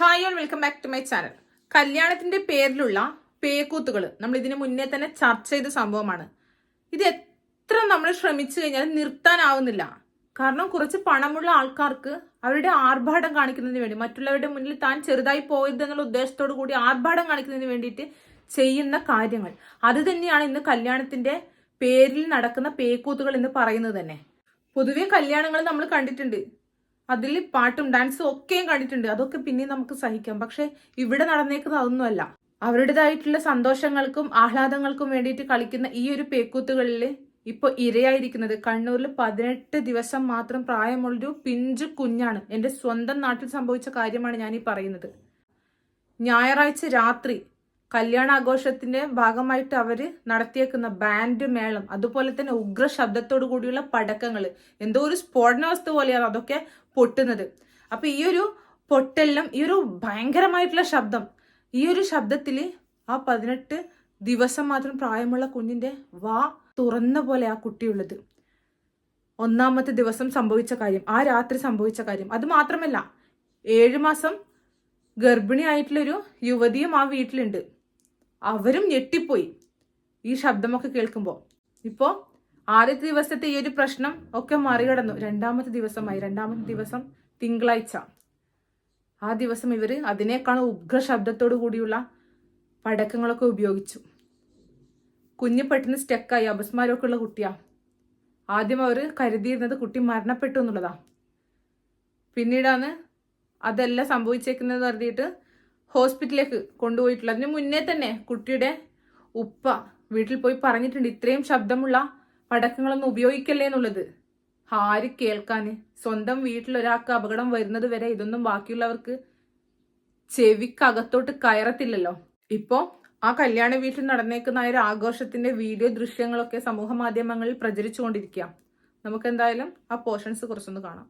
Hi all welcome back to my channel കല്യാണത്തിന്റെ പേരിലുള്ള പേക്കൂത്തുകൾ നമ്മൾ ഇതിനു മുന്നേ തന്നെ ചർച്ച ചെയ്ത സംഭവമാണ്. ഇത് എത്ര നമ്മൾ ശ്രമിച്ചു കഴിഞ്ഞാൽ നിർത്താനാവുന്നില്ല. കാരണം കുറച്ച് പണമുള്ള ആൾക്കാർക്ക് അവരുടെ ആർഭാടം കാണിക്കുന്നതിന് വേണ്ടി മറ്റുള്ളവരുടെ മുന്നിൽ താൻ ചെറുതായി പോയത് എന്നുള്ള ഉദ്ദേശത്തോടു കൂടി ആർഭാടം കാണിക്കുന്നതിന് വേണ്ടിയിട്ട് ചെയ്യുന്ന കാര്യങ്ങൾ. അത് തന്നെയാണ് ഇന്ന് കല്യാണത്തിന്റെ പേരിൽ നടക്കുന്ന പേക്കൂത്തുകൾ എന്ന് പറയുന്നത് തന്നെ. പൊതുവെ കല്യാണങ്ങൾ നമ്മൾ കണ്ടിട്ടുണ്ട്. അതിൽ പാട്ടും ഡാൻസും ഒക്കെയും കണ്ടിട്ടുണ്ട്. അതൊക്കെ പിന്നെ നമുക്ക് സഹിക്കാം. പക്ഷെ ഇവിടെ നടന്നേക്കുന്നത് അതൊന്നുമല്ല. അവരുടേതായിട്ടുള്ള സന്തോഷങ്ങൾക്കും ആഹ്ലാദങ്ങൾക്കും വേണ്ടിയിട്ട് കളിക്കുന്ന ഈ ഒരു പേക്കൂത്തുകളിൽ ഇപ്പൊ ഇരയായിരിക്കുന്നത്. കണ്ണൂരിൽ പതിനെട്ട് ദിവസം മാത്രം പ്രായമുള്ളൊരു പിഞ്ചു കുഞ്ഞാണ്. എന്റെ സ്വന്തം നാട്ടിൽ സംഭവിച്ച കാര്യമാണ് ഞാൻ ഈ പറയുന്നത്. ഞായറാഴ്ച രാത്രി കല്യാണാഘോഷത്തിന്റെ ഭാഗമായിട്ട് അവർ നടത്തിയേക്കുന്ന ബാൻഡ് മേളം അതുപോലെ തന്നെ ഉഗ്ര ശബ്ദത്തോടു കൂടിയുള്ള പടക്കങ്ങൾ എന്തോ ഒരു സ്ഫോടന വസ്തു പോലെയാണ്. അതൊക്കെ പൊട്ടുന്നത്. അപ്പൊ ഈ ഒരു പൊട്ടെല്ലാം ഈ ഒരു ഭയങ്കരമായിട്ടുള്ള ശബ്ദം ഈ ഒരു ശബ്ദത്തിൽ ആ പതിനെട്ട് ദിവസം മാത്രം പ്രായമുള്ള കുഞ്ഞിന്റെ വാ തുറന്ന പോലെ ആ കുട്ടിയുള്ളത്. ഒന്നാമത്തെ ദിവസം സംഭവിച്ച കാര്യം ആ രാത്രി സംഭവിച്ച കാര്യം. അത് മാത്രമല്ല ഏഴു മാസം ഗർഭിണിയായിട്ടുള്ളൊരു യുവതിയും ആ വീട്ടിലുണ്ട്. അവരും ഞെട്ടിപ്പോയി ഈ ശബ്ദമൊക്കെ കേൾക്കുമ്പോൾ ഇപ്പോൾ ആദ്യത്തെ ദിവസത്തെ ഈ ഒരു പ്രശ്നം ഒക്കെ മറികടന്നു. രണ്ടാമത്തെ ദിവസമായി. രണ്ടാമത്തെ ദിവസം തിങ്കളാഴ്ച. ആ ദിവസം ഇവർ അതിനേക്കാൾ ഉഗ്ര ശബ്ദത്തോടു കൂടിയുള്ള പടക്കങ്ങളൊക്കെ ഉപയോഗിച്ചു. കുഞ്ഞ് പെട്ടെന്ന് സ്റ്റക്കായി. അപസ്മാരമൊക്കെ ഉള്ള കുട്ടിയാ. ആദ്യം അവർ കരുതിയിരുന്നത് കുട്ടി മരണപ്പെട്ടു എന്നുള്ളതാ. പിന്നീടാണ് അതെല്ലാം സംഭവിച്ചേക്കുന്നത് കരുതിയിട്ട് ഹോസ്പിറ്റലിലേക്ക് കൊണ്ടുപോയിട്ടുള്ളത്. അതിന് മുന്നേ തന്നെ കുട്ടിയുടെ ഉപ്പ വീട്ടിൽ പോയി പറഞ്ഞിട്ടുണ്ട്. ഇത്രയും ശബ്ദമുള്ള പടക്കങ്ങളൊന്നും ഉപയോഗിക്കല്ലേ എന്നുള്ളത്. ആര് കേൾക്കാന്? സ്വന്തം വീട്ടിൽ ഒരാൾക്ക് അപകടം വരുന്നത് വരെ ഇതൊന്നും ബാക്കിയുള്ളവർക്ക് ചെവിക്കകത്തോട്ട് കയറത്തില്ലല്ലോ. ഇപ്പോ ആ കല്യാണ വീട്ടിൽ നടന്നേക്കുന്ന ഒരു ആഘോഷത്തിന്റെ വീഡിയോ ദൃശ്യങ്ങളൊക്കെ സമൂഹ മാധ്യമങ്ങളിൽ പ്രചരിച്ചുകൊണ്ടിരിക്കുക നമുക്ക് എന്തായാലും ആ പോർഷൻസ് കുറച്ചൊന്ന് കാണാം.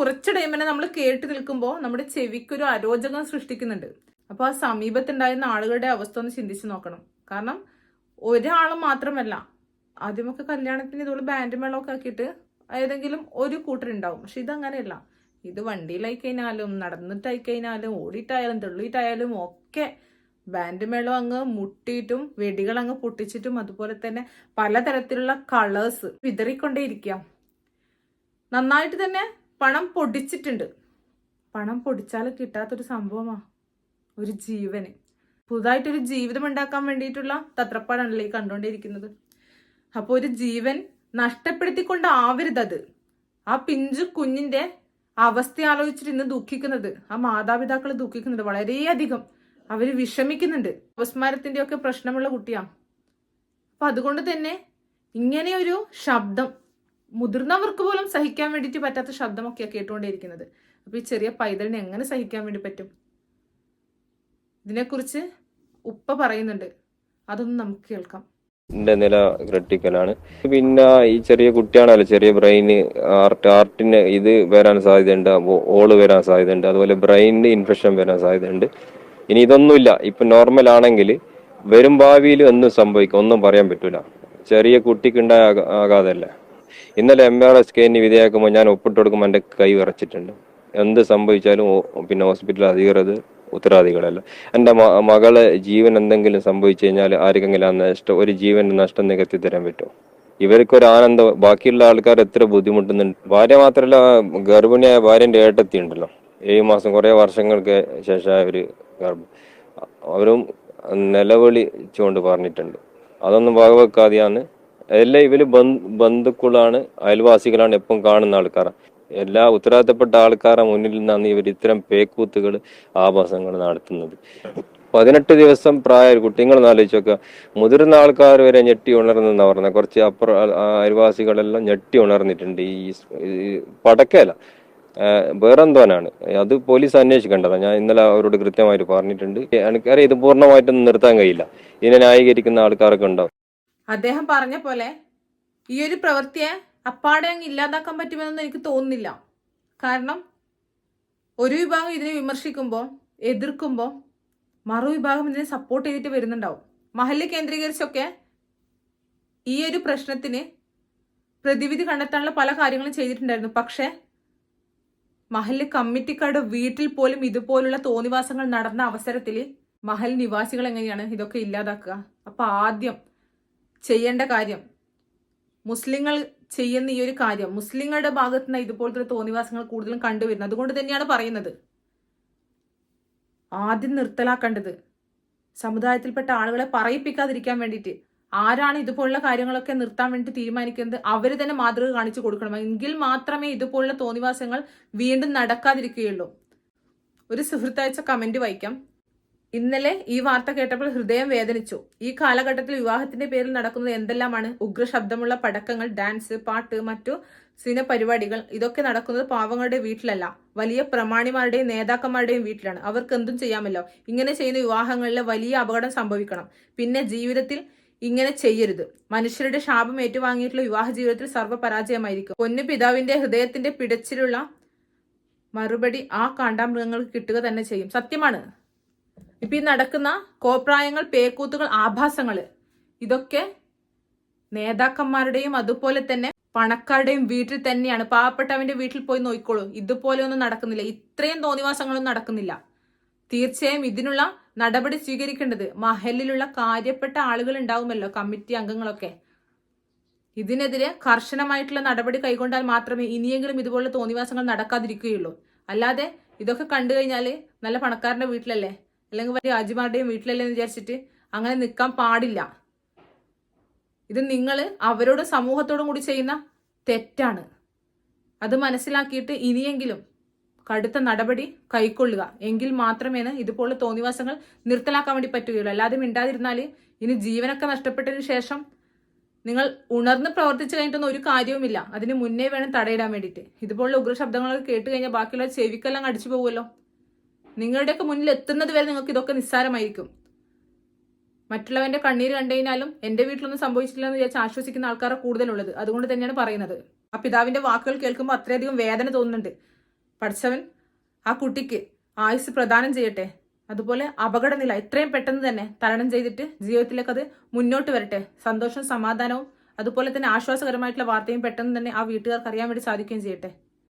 കുറച്ച് ടൈമിനെ നമ്മൾ കേട്ട് നിൽക്കുമ്പോൾ നമ്മുടെ ചെവിക്കൊരു അരോചകം സൃഷ്ടിക്കുന്നുണ്ട്. അപ്പോൾ ആ സമീപത്തുണ്ടായിരുന്ന ആളുകളുടെ അവസ്ഥ ഒന്ന് ചിന്തിച്ച് നോക്കണം. കാരണം ഒരാൾ മാത്രമല്ല ആദ്യമൊക്കെ കല്യാണത്തിന് ഇതുപോലെ ബാൻഡ് മേളമൊക്കെ ആക്കിയിട്ട് ഏതെങ്കിലും ഒരു കൂട്ടരുണ്ടാവും പക്ഷെ ഇതങ്ങനെയല്ല. ഇത് വണ്ടിയിലായി കഴിഞ്ഞാലും നടന്നിട്ടായി കഴിഞ്ഞാലും ഓടിയിട്ടായാലും തെള്ളിയിട്ടായാലും ഒക്കെ ബാൻഡ് മേളം അങ്ങ് മുട്ടിയിട്ടും വെടികൾ അങ്ങ് പൊട്ടിച്ചിട്ടും അതുപോലെ തന്നെ പലതരത്തിലുള്ള കളേഴ്സ് വിതറിക്കൊണ്ടേയിരിക്കാം. നന്നായിട്ട് തന്നെ പണം പൊടിച്ചിട്ടുണ്ട്. പണം പൊടിച്ചാൽ കിട്ടാത്തൊരു സംഭവമാ. ഒരു ജീവന്. പുതുതായിട്ടൊരു ജീവിതം ഉണ്ടാക്കാൻ വേണ്ടിയിട്ടുള്ള തത്രപ്പാടാണല്ലോ ഈ കണ്ടുകൊണ്ടിരിക്കുന്നത് അപ്പോൾ ഒരു ജീവൻ നഷ്ടപ്പെടുത്തിക്കൊണ്ടാവരുത് അത് ആ പിഞ്ചു കുഞ്ഞിന്റെ അവസ്ഥ ആലോചിച്ചിട്ട് ഇന്ന് ദുഃഖിക്കുന്നത് ആ മാതാപിതാക്കൾ ദുഃഖിക്കുന്നുണ്ട്. വളരെയധികം അവർ വിഷമിക്കുന്നുണ്ട്. അപസ്മാരത്തിന്റെ ഒക്കെ പ്രശ്നമുള്ള കുട്ടിയാണ് അപ്പം അതുകൊണ്ട് തന്നെ ഇങ്ങനെയൊരു ശബ്ദം മുതിർന്നവർക്ക് പോലും സഹിക്കാൻ വേണ്ടിയിട്ട് പറ്റാത്ത ശബ്ദമൊക്കെയാണ് കേട്ടുകൊണ്ടേയിരിക്കുന്നത്. അപ്പൊ ഈ ചെറിയ പൈതലിനെ എങ്ങനെ സഹിക്കാൻ വേണ്ടി പറ്റും? ഇതിനെക്കുറിച്ച് ഉപ്പ പറയുന്നുണ്ട്. അതൊന്നും നമുക്ക് കേൾക്കാം. എന്റെ നില ക്രിട്ടിക്കലാണ്. പിന്നെ ഈ ചെറിയ കുട്ടിയാണല്ലോ ചെറിയ ബ്രെയിന് ആർട്ട് ആർട്ടിന് ഇത് വരാൻ സാധ്യതയുണ്ട് ഓൾ വരാൻ സാധ്യതയുണ്ട് അതുപോലെ ബ്രെയിനിന് ഇൻഫെക്ഷൻ വരാൻ സാധ്യതയുണ്ട്. ഇനി ഇതൊന്നുമില്ല. ഇപ്പൊ നോർമൽ ആണെങ്കിൽ വരും ഭാവിയിൽ ഒന്നും സംഭവിക്കും ഒന്നും പറയാൻ പറ്റൂല. ചെറിയ കുട്ടിക്കുണ്ടായ ആഘാതമല്ല ഇന്നലെ എം ആർ സ്കാനിന് വിധേയമാക്കുമ്പോൾ ഞാൻ ഒപ്പിട്ട് കൊടുക്കുമ്പോൾ എന്റെ കൈ വിറച്ചിട്ടുണ്ട്. എന്ത് സംഭവിച്ചാലും പിന്നെ ഹോസ്പിറ്റൽ അധികൃതർ ഉത്തരവാദികളല്ല. എന്റെ മകളെ ജീവൻ എന്തെങ്കിലും സംഭവിച്ചു കഴിഞ്ഞാൽ ആർക്കെങ്കിലും ആ നഷ്ടം ഒരു ജീവന്റെ നഷ്ടം നികത്തി തരാൻ പറ്റുമോ? ഇവർക്കൊരു ആനന്ദം. ബാക്കിയുള്ള ആൾക്കാർ എത്ര ബുദ്ധിമുട്ടുന്നുണ്ട്. ഭാര്യ മാത്രമല്ല ഗർഭിണിയായ ഭാര്യന്റെ ഏട്ടത്തി ഉണ്ടല്ലോ. ഏഴ് മാസം കുറേ വർഷങ്ങൾക്ക് ശേഷമായ ഒരു ഗർഭം. അവരും നിലവിളിച്ചുകൊണ്ട് പറഞ്ഞിട്ടുണ്ട്. അതൊന്നും വകവെക്കാതെയാണ് എല്ലാം ഇവർ ബന്ധു- ബന്ധുക്കളാണ് അയൽവാസികളാണ് എപ്പം കാണുന്ന ആൾക്കാർ എല്ലാ ഉത്തരവാദിത്തപ്പെട്ട ആൾക്കാരുടെ മുന്നിൽ നിന്നാണ് ഇവർ ഇത്തരം പേക്കൂത്തുകൾ ആഭാസങ്ങൾ നടത്തുന്നത്. പതിനെട്ട് ദിവസം പ്രായ കുട്ടികൾ ആലോചിച്ചൊക്കെ മുതിർന്ന ആൾക്കാർ വരെ ഞെട്ടി ഉണർന്നെന്നാ പറഞ്ഞത് കുറച്ച് അപ്പുറം അയൽവാസികളെല്ലാം ഞെട്ടി ഉണർന്നിട്ടുണ്ട്. ഈ പടക്കല. വേറെന്തോനാണ്? അത് പോലീസ് അന്വേഷിക്കേണ്ടതാണ് ഞാൻ ഇന്നലെ അവരോട് കൃത്യമായിട്ട് പറഞ്ഞിട്ടുണ്ട്. എനിക്കറിയാം ഇത് പൂർണമായിട്ടൊന്നും നിർത്താൻ കഴിയില്ല. ഇതിനെ ന്യായീകരിക്കുന്ന ആൾക്കാരൊക്കെ ഉണ്ടാവും അദ്ദേഹം പറഞ്ഞ പോലെ ഈ ഒരു പ്രവൃത്തിയെ അപ്പാടെ അങ്ങ് ഇല്ലാതാക്കാൻ പറ്റുമെന്നൊന്നും എനിക്ക് തോന്നുന്നില്ല. കാരണം ഒരു വിഭാഗം ഇതിനെ വിമർശിക്കുമ്പോൾ എതിർക്കുമ്പോൾ മറുവിഭാഗം ഇതിനെ സപ്പോർട്ട് ചെയ്തിട്ട് വരുന്നുണ്ടാവും. മഹല്ല് കേന്ദ്രീകരിച്ചൊക്കെ ഈ ഒരു പ്രശ്നത്തിന് പ്രതിവിധി കണ്ടെത്താനുള്ള പല കാര്യങ്ങളും ചെയ്തിട്ടുണ്ടായിരുന്നു. പക്ഷേ മഹല്ല് കമ്മിറ്റിക്കാരുടെ വീട്ടിൽ പോലും ഇതുപോലുള്ള തോന്നിവാസങ്ങൾ നടന്ന അവസരത്തിൽ മഹൽ നിവാസികൾ എങ്ങനെയാണ് ഇതൊക്കെ ഇല്ലാതാക്കുക? അപ്പോൾ ആദ്യം ചെയ്യേണ്ട കാര്യം മുസ്ലിങ്ങൾ ചെയ്യുന്ന ഈ ഒരു കാര്യം മുസ്ലിങ്ങളുടെ ഭാഗത്തു നിന്ന് ഇതുപോലത്തെ തോന്നിവാസങ്ങൾ കൂടുതലും കണ്ടുവരുന്നത്. അതുകൊണ്ട് തന്നെയാണ് പറയുന്നത്. ആദ്യം നിർത്തലാക്കേണ്ടത് സമുദായത്തിൽപ്പെട്ട ആളുകളെ പറയിപ്പിക്കാതിരിക്കാൻ വേണ്ടിയിട്ട്. ആരാണ് ഇതുപോലുള്ള കാര്യങ്ങളൊക്കെ നിർത്താൻ വേണ്ടി തീരുമാനിക്കുന്നത്? അവർ തന്നെ മാതൃക കാണിച്ചു കൊടുക്കണം. എങ്കിൽ മാത്രമേ ഇതുപോലുള്ള തോന്നിവാസങ്ങൾ വീണ്ടും നടക്കാതിരിക്കുകയുള്ളൂ. ഒരു സുഹൃത്തയച്ച കമന്റ് വായിക്കാം. ഇന്നലെ ഈ വാർത്ത കേട്ടപ്പോൾ ഹൃദയം വേദനിച്ചു. ഈ കാലഘട്ടത്തിൽ വിവാഹത്തിന്റെ പേരിൽ നടക്കുന്നത് എന്തെല്ലാമാണ്? ഉഗ്ര ശബ്ദമുള്ള പടക്കങ്ങൾ ഡാൻസ് പാട്ട് മറ്റു സിന പരിപാടികൾ ഇതൊക്കെ നടക്കുന്നത് പാവങ്ങളുടെ വീട്ടിലല്ല. വലിയ പ്രമാണിമാരുടെയും നേതാക്കന്മാരുടെയും വീട്ടിലാണ്. അവർക്ക് എന്തും ചെയ്യാമല്ലോ. ഇങ്ങനെ ചെയ്യുന്ന വിവാഹങ്ങളിൽ വലിയ അപകടം സംഭവിക്കണം. പിന്നെ ജീവിതത്തിൽ ഇങ്ങനെ ചെയ്യരുത്. മനുഷ്യരുടെ ശാപം ഏറ്റുവാങ്ങിയിട്ടുള്ള വിവാഹ ജീവിതത്തിൽ സർവ പരാജയമായിരിക്കും പൊന്നു പിതാവിന്റെ ഹൃദയത്തിന്റെ പിടച്ചിലുള്ള മറുപടി ആ കാണ്ടാമൃഗങ്ങൾക്ക് കിട്ടുക തന്നെ ചെയ്യും. സത്യമാണ്. ഇപ്പൊ ഈ നടക്കുന്ന കോപ്രായങ്ങൾ പേക്കൂത്തുകൾ ആഭാസങ്ങൾ ഇതൊക്കെ നേതാക്കന്മാരുടെയും അതുപോലെ തന്നെ പണക്കാരുടെയും വീട്ടിൽ തന്നെയാണ്. പാവപ്പെട്ടവന്റെ വീട്ടിൽ പോയി നോക്കിക്കോളൂ. ഇതുപോലെ ഒന്നും നടക്കുന്നില്ല. ഇത്രയും തോന്നിവാസങ്ങളൊന്നും നടക്കുന്നില്ല. തീർച്ചയായും ഇതിനുള്ള നടപടി സ്വീകരിക്കേണ്ടത് മഹലിലുള്ള കാര്യപ്പെട്ട ആളുകൾ ഉണ്ടാവുമല്ലോ കമ്മിറ്റി അംഗങ്ങളൊക്കെ. ഇതിനെതിരെ കർശനമായിട്ടുള്ള നടപടി കൈക്കൊണ്ടാൽ മാത്രമേ ഇനിയെങ്കിലും ഇതുപോലുള്ള തോന്നിവാസങ്ങൾ നടക്കാതിരിക്കുകയുള്ളൂ. അല്ലാതെ ഇതൊക്കെ കണ്ടു കഴിഞ്ഞാൽ നല്ല പണക്കാരന്റെ വീട്ടിലല്ലേ? അല്ലെങ്കിൽ വലിയ അജിമാരുടെയും വീട്ടിലല്ലേ എന്ന് വിചാരിച്ചിട്ട് അങ്ങനെ നിൽക്കാൻ പാടില്ല. ഇത് നിങ്ങൾ അവരോട് സമൂഹത്തോടും കൂടി ചെയ്യുന്ന തെറ്റാണ്. അത് മനസ്സിലാക്കിയിട്ട് ഇനിയെങ്കിലും കടുത്ത നടപടി കൈക്കൊള്ളുക. എങ്കിൽ മാത്രമേ ഇതുപോലുള്ള തോന്നിവാസങ്ങൾ നിർത്തലാക്കാൻ വേണ്ടി പറ്റുകയുള്ളൂ. അല്ലാതെ മിണ്ടാതിരുന്നാൽ ഇനി ജീവനൊക്കെ നഷ്ടപ്പെട്ടതിന് ശേഷം നിങ്ങൾ ഉണർന്ന് പ്രവർത്തിച്ചു കഴിഞ്ഞിട്ടൊന്നും ഒരു കാര്യവുമില്ല. അതിന് മുന്നേ വേണം തടയിടാൻ വേണ്ടിയിട്ട്. ഇതുപോലുള്ള ഉഗ്രശബ്ദങ്ങളൊക്കെ കേട്ട് കഴിഞ്ഞാൽ ബാക്കിയുള്ള ചെവിക്കെല്ലാം അടിച്ചു പോകുമല്ലോ. നിങ്ങളുടെയൊക്കെ മുന്നിൽ എത്തുന്നത് വരെ നിങ്ങൾക്ക് ഇതൊക്കെ നിസ്സാരമായിരിക്കും. മറ്റുള്ളവന്റെ കണ്ണീര് കണ്ടു കഴിഞ്ഞാലും എന്റെ വീട്ടിലൊന്നും സംഭവിച്ചിട്ടില്ല എന്ന് വിചാരിച്ച് ആശ്വസിക്കുന്ന ആൾക്കാരെ കൂടുതലുള്ളത്. അതുകൊണ്ട് തന്നെയാണ് പറയുന്നത്. ആ പിതാവിന്റെ വാക്കുകൾ കേൾക്കുമ്പോൾ അത്രയധികം വേദന തോന്നുന്നുണ്ട്. പഠിച്ചവൻ ആ കുട്ടിക്ക് ആയുസ് പ്രദാനം ചെയ്യട്ടെ. അതുപോലെ അപകടനില എത്രയും പെട്ടെന്ന് തന്നെ തരണം ചെയ്തിട്ട് ജീവിതത്തിലേക്ക് അത് മുന്നോട്ട് വരട്ടെ. സന്തോഷവും സമാധാനവും അതുപോലെ തന്നെ ആശ്വാസകരമായിട്ടുള്ള വാർത്തയും പെട്ടെന്ന് തന്നെ ആ വീട്ടുകാർക്ക് അറിയാൻ വേണ്ടി സാധിക്കുകയും ചെയ്യട്ടെ.